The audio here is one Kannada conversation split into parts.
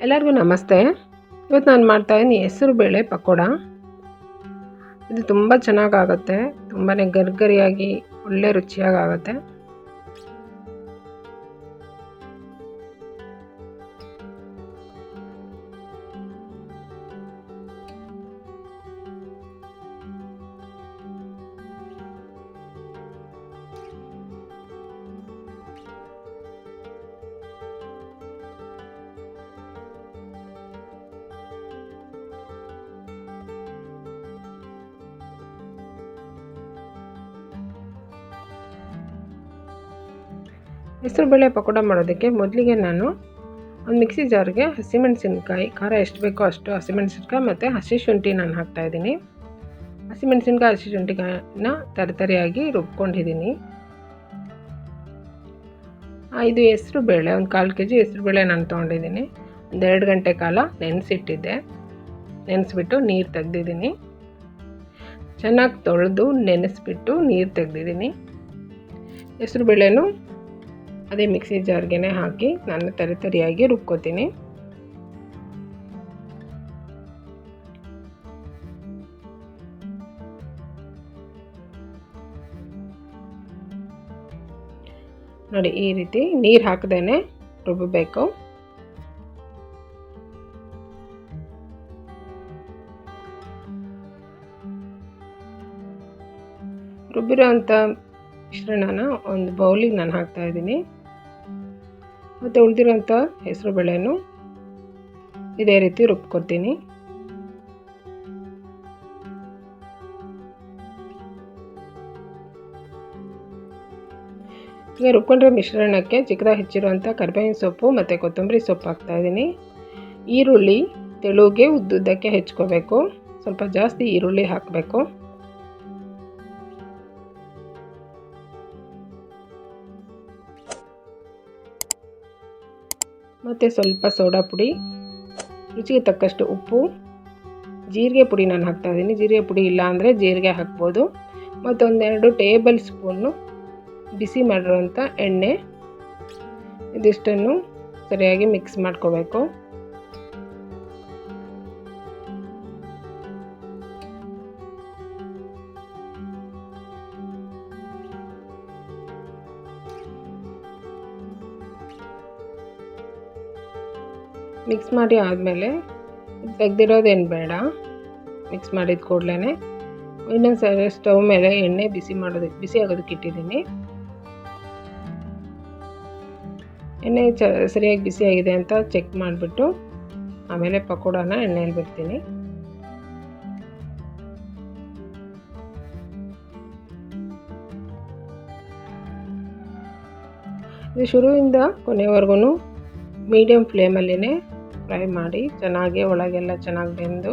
ಎಲ್ಲರಿಗೂ ನಮಸ್ತೆ. ಇವತ್ತು ನಾನು ಮಾಡ್ತಾಯಿದ್ದೀನಿ ಹೆಸರು ಬೇಳೆ ಪಕೋಡ. ಇದು ತುಂಬ ಚೆನ್ನಾಗಾಗುತ್ತೆ. ತುಂಬಾ ಗರ್ಗರಿಯಾಗಿ, ಒಳ್ಳೆ ರುಚಿಯಾಗಿ ಆಗುತ್ತೆ ಹೆಸರುಬೇಳೆ ಪಕೋಡ ಮಾಡೋದಕ್ಕೆ ಮೊದಲಿಗೆ ನಾನು ಒಂದು ಮಿಕ್ಸಿ ಜಾರ್ಗೆ ಹಸಿಮೆಣಸಿನ್ಕಾಯಿ, ಖಾರ ಎಷ್ಟು ಬೇಕೋ ಅಷ್ಟು ಹಸಿಮೆಣಸಿನ್ಕಾಯಿ ಮತ್ತು ಹಸಿ ಶುಂಠಿ ನಾನು ಹಾಕ್ತಾಯಿದ್ದೀನಿ ಹಸಿಮೆಣಸಿನ್ಕಾಯಿ, ಹಸಿ ಶುಂಠಿನ ತರತರಿಯಾಗಿ ರುಬ್ಕೊಂಡಿದ್ದೀನಿ. ಇದು ಹೆಸ್ರು ಬೇಳೆ, ಒಂದು ಕಾಲು ಕೆ ಜಿ ಹೆಸ್ರು ಬೇಳೆ ನಾನು ತೊಗೊಂಡಿದ್ದೀನಿ. ಒಂದು ಎರಡು ಗಂಟೆ ಕಾಲ ನೆನೆಸಿಟ್ಟಿದ್ದೆ. ನೆನೆಸ್ಬಿಟ್ಟು ನೀರು ತೆಗ್ದಿದ್ದೀನಿ. ಚೆನ್ನಾಗಿ ತೊಳೆದು ನೆನೆಸ್ಬಿಟ್ಟು ನೀರು ತೆಗ್ದಿದ್ದೀನಿ. ಹೆಸ್ರು ಬೇಳೆನೂ ಅದೇ ಮಿಕ್ಸಿ ಜಾರ್ಗೆ ಹಾಕಿ ನಾನು ತರಿ ತರಿಯಾಗಿ ರುಬ್ಕೋತೀನಿ. ನೋಡಿ ಈ ರೀತಿ ನೀರು ಹಾಕದೇನೆ ರುಬ್ಬಬೇಕು ರುಬ್ಬಿರೋ ಅಂಥ ಮಿಶ್ರಣನ ಒಂದು ಬೌಲಿಗೆ ನಾನು ಹಾಕ್ತಾ ಇದ್ದೀನಿ. ಮತ್ತು ಉಳಿದಿರೋಂಥ ಹೆಸರು ಬೇಳೆನೂ ಇದೇ ರೀತಿ ರುಬ್ಕೊತೀನಿ ಈಗ ರುಬ್ಕೊಂಡಿರೋ ಮಿಶ್ರಣಕ್ಕೆ ಚಿಕ್ಕದಾಗಿ ಹೆಚ್ಚಿರುವಂಥ ಕರ್ಬೇವಿನ ಸೊಪ್ಪು ಮತ್ತು ಕೊತ್ತಂಬರಿ ಸೊಪ್ಪು ಹಾಕ್ತಾಯಿದ್ದೀನಿ ಈರುಳ್ಳಿ ತೆಳುಗೆ ಉದ್ದುದ್ದಕ್ಕೆ ಹೆಚ್ಕೋಬೇಕು. ಸ್ವಲ್ಪ ಜಾಸ್ತಿ ಈರುಳ್ಳಿ ಹಾಕಬೇಕು. ಮತ್ತು ಸ್ವಲ್ಪ ಸೋಡಾ ಪುಡಿ, ರುಚಿಗೆ ತಕ್ಕಷ್ಟು ಉಪ್ಪು, ಜೀರಿಗೆ ಪುಡಿ ನಾನು ಹಾಕ್ತಾ ಇದ್ದೀನಿ. ಜೀರಿಗೆ ಪುಡಿ ಇಲ್ಲ ಅಂದರೆ ಜೀರಿಗೆ ಹಾಕ್ಬೋದು. ಮತ್ತೊಂದೆರಡು ಟೇಬಲ್ ಸ್ಪೂನು ಬಿಸಿ ಮಾಡಿರೋಂಥ ಎಣ್ಣೆ. ಇದಿಷ್ಟನ್ನು ಸರಿಯಾಗಿ ಮಿಕ್ಸ್ ಮಾಡ್ಕೋಬೇಕು. ಮಿಕ್ಸ್ ಮಾಡಿ ಆದಮೇಲೆ ತೆಗೆದಿರೋದೇನು ಬೇಡ. ಮಿಕ್ಸ್ ಮಾಡಿದ ಕೂಡಲೇ ಇನ್ನೊಂದು ಸರಿ ಸ್ಟವ್ ಮೇಲೆ ಎಣ್ಣೆ ಬಿಸಿ ಮಾಡೋದಕ್ಕೆ ಬಿಸಿ ಆಗೋದಕ್ಕೆ ಇಟ್ಟಿದ್ದೀನಿ. ಎಣ್ಣೆ ಚ, ಸರಿಯಾಗಿ ಬಿಸಿಯಾಗಿದೆ ಅಂತ ಚೆಕ್ ಮಾಡಿಬಿಟ್ಟು ಆಮೇಲೆ ಪಕೋಡಾನ ಎಣ್ಣೆಯಲ್ಲಿ ಬಿಡ್ತೀನಿ. ಇದು ಶುರುವಿಂದ ಕೊನೆವರೆಗೂ ಮೀಡಿಯಮ್ ಫ್ಲೇಮಲ್ಲೇ ಫ್ರೈ ಮಾಡಿ ಚೆನ್ನಾಗಿ ಒಳಗೆಲ್ಲ ಚೆನ್ನಾಗಿ ಬೆಂದು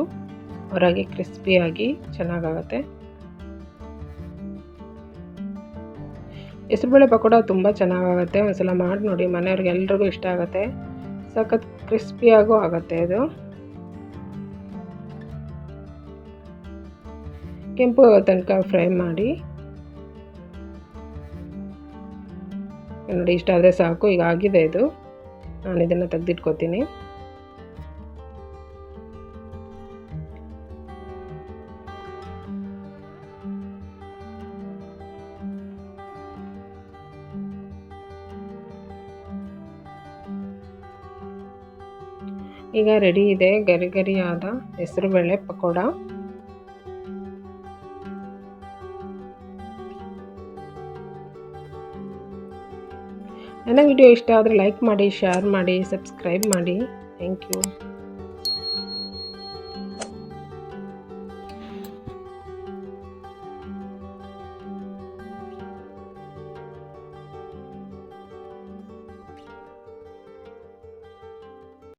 ಹೊರಗೆ ಕ್ರಿಸ್ಪಿಯಾಗಿ ಚೆನ್ನಾಗಾಗುತ್ತೆ. ಹೆಸರುಬೇಳೆ ಪಕೋಡ ತುಂಬ ಚೆನ್ನಾಗಾಗುತ್ತೆ. ಒಂದ್ಸಲ ಮಾಡಿ ನೋಡಿ, ಮನೆಯವ್ರಿಗೆ ಎಲ್ರಿಗೂ ಇಷ್ಟ ಆಗುತ್ತೆ. ಸಖತ್ ಕ್ರಿಸ್ಪಿಯಾಗೂ ಆಗುತ್ತೆ ಇದು. ಕೆಂಪು ತನಕ ಫ್ರೈ ಮಾಡಿ. ನೋಡಿ, ಇಷ್ಟ ಆದರೆ ಸಾಕು, ಈಗ ಆಗಿದೆ ಇದು. ನಾನು ಇದನ್ನು ತೆಗೆದಿಟ್ಕೋತೀನಿ. ಈಗ ರೆಡಿ ಇದೆ ಗರಿ ಗರಿಯಾದ ಹೆಸರುಬೇಳೆ ಪಕೋಡ. ನನ್ನ ವಿಡಿಯೋ ಇಷ್ಟ ಆದರೆ ಲೈಕ್ ಮಾಡಿ ಶೇರ್ ಮಾಡಿ ಸಬ್ಸ್ಕ್ರೈಬ್ ಮಾಡಿ. Thank you